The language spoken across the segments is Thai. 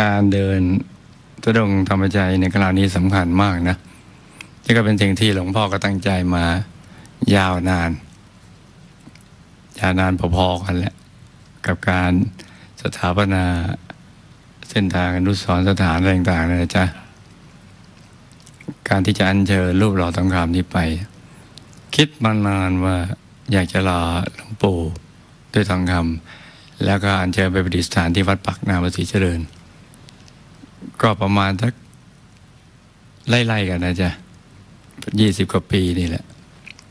การเดินตุดงธรรมใจในคราวนี้สำคัญมากนะนี่ก็เป็นสิ่งที่หลวงพ่อก็ตั้งใจมายาวนาน ยาวนานพอๆกันแหละ กับการสถาปนาเส้นทางอนุสรสถานอะไรต่างๆนะจ๊ะ การที่จะอัญเชิญรูปหล่อทองคำนี้ไป คิดมานานว่าอยากจะรอหลวงปู่ด้วยทองคำแล้วก็อัญเชิญไปประดิษฐานที่วัดปักนามศรีเจริญ ก็ประมาณสักไล่ๆกันนะจ๊ะยี่สิบกว่าปีนี่แหละ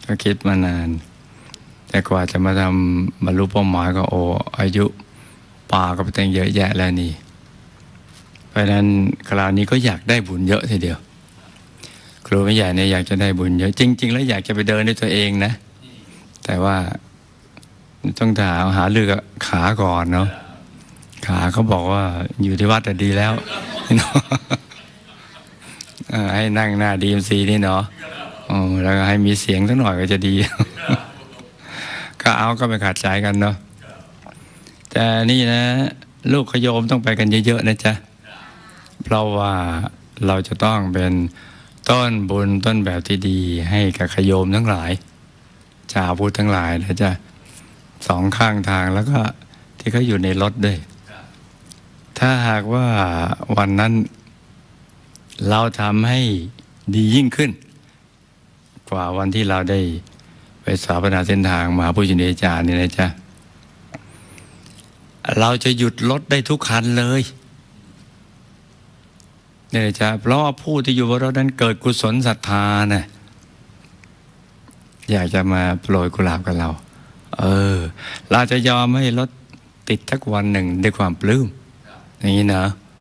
ก็คิดมานาน แต่กว่าจะมาทำบรรลุเป้าหมายก็โออายุป่าก็ไปตั้งเยอะแยะแล้วนี่ เพราะนั้นคราวนี้ก็อยากได้บุญเยอะทีเดียว ครูไม่ใหญ่เนี่ยอยากจะได้บุญเยอะ จริง ๆ แล้วอยากจะไปเดินด้วยตัวเองนะ แต่ว่าต้องถามหาเรือกขาก่อนเนาะขาเขาบอกว่าอยู่ที่วัดแต่ดีแล้ว ให้นั่งหน้าดีมซีนี่เนาะแล้วก็ให้มีเสียงสักหน่อยก็จะดี ก็เอาก็ไปขาดใจกันเนาะแต่นี่นะ ลูกขโยมต้องไปกันเยอะๆนะจ๊ะ เพราะว่าเราจะต้องเป็นต้นบุญต้นแบบที่ดีให้กับขโยมทั้งหลายชาวพุทธทั้งหลายนะจ๊ะสองข้างทางแล้วก็ที่เขาอยู่ในรถด้วย ถ้าหากว่าวันนั้นเราทำให้ดียิ่งขึ้น กว่าวันที่เราได้ไปสถาปนาเส้นทางมหาปุญญาจารย์นี่นะจ๊ะ เราจะหยุดรถได้ทุกคันเลยเนี่ยนะจ๊ะเพราะผู้ที่อยู่บนรถนั้นเกิดกุศลศรัทธานะอยากจะมาโปรยกุหลาบกับเรา เออ เราจะยอมให้รถติดทักวันหนึ่งด้วยความปลื้ม อย่างนี้นะ